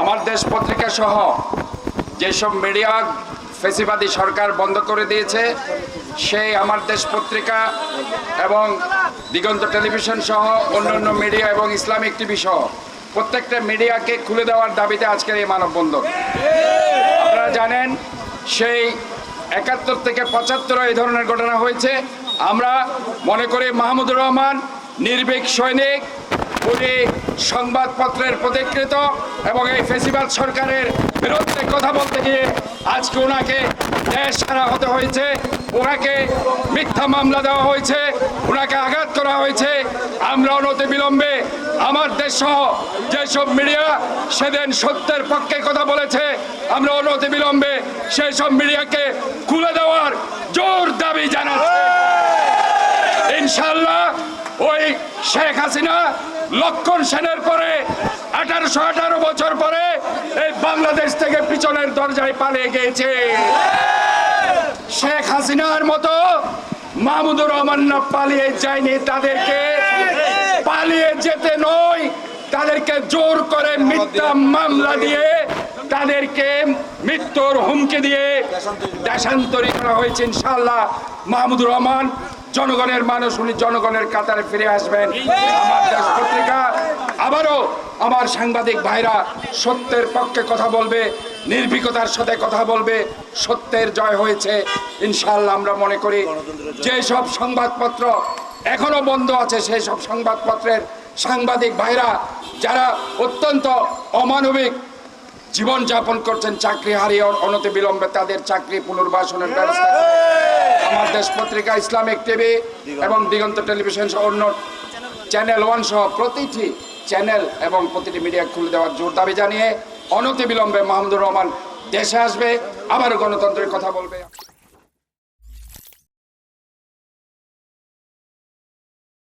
আমার দেশ পত্রিকা সহ যেসব মিডিয়া ফেসিবাদী সরকার বন্ধ করে দিয়েছে সেই আমার দেশ পত্রিকা এবং দিগন্ত টেলিভিশন সহ অন্যান্য মিডিয়া এবং ইসলামিক টিভি সহ প্রত্যেকটা মিডিয়াকে খুলে দেওয়ার দাবিতে আজকের এই মানববন্ধন। আপনারা জানেন সেই একাত্তর থেকে পঁচাত্তর এই ধরনের ঘটনা হয়েছে। আমরা মনে করি মাহমুদুর রহমান নির্ভীক সৈনিক, উনি সংবাদপত্রের প্রতিকৃত এবং এই ফেসিবাদ সরকারের বিরুদ্ধে কথা বলতে গিয়ে আজকে ওনাকে দেশ ছাড়া হতে হয়েছে, ওনাকে মিথ্যা মামলা দেওয়া হয়েছে, ওনাকে আঘাত করা হয়েছে। আমরা অনতি বিলম্বে আমার দেশ সহ যেসব মিডিয়া সেদিন সত্যের পক্ষে কথা বলেছে আমরা অনতি বিলম্বে সেই সব মিডিয়াকে খুলে দেওয়ার জোর দাবি জানাচ্ছি। ইনশাল্লাহ ওই শেখ হাসিনা লক্ষণ সেনের পরে, আঠারোশো আঠারো বছর পরে এই বাংলাদেশ থেকে পিছনের দরজায় পালিয়ে গিয়েছে। শেখ হাসিনার মতো মাহমুদুর রহমান না পালিয়ে যায়নি তাদেরকে। পালিয়ে যেতে নয়, তাদেরকে জোর করে মিথ্যা মামলা দিয়ে তাদেরকে মৃত্যুর হুমকি দিয়ে দেশান্তরী করা হয়েছে ইনশাল্লাহ মাহমুদুর রহমান, জনগণের মানুষ, উনি জনগণের কাতারে ফিরে আসবেন। পত্রিকা, আবারও আমার সাংবাদিক ভাইরা সত্যের পক্ষে কথা বলবে, নির্ভীকতার সাথে কথা বলবে, সত্যের জয় হয়েছে ইনশাল্লাহ আমরা মনে করি। যে সব সংবাদপত্র এখনও বন্ধ আছে, সেই সব সংবাদপত্রের সাংবাদিক ভাইরা, যারা অত্যন্ত অমানবিক জীবন যাপন করছেন চাকরি হারিয়ে অনতি বিলম্বে তাদের চাকরি পুনর্বাসনের ব্যবস্থা আমার দেশ পত্রিকা ইসলামিক টিভি এবং দিগন্ত টেলিভিশন সহ অন্য চ্যানেল ওয়ান সহ প্রতিটি চ্যানেল এবং প্রতিটি মিডিয়া খুলে দেওয়ার জোর দাবি জানিয়ে অনতি বিলম্বে মাহমুদুর রহমান দেশে আসবে। আবার গণতন্ত্রের কথা বলবে।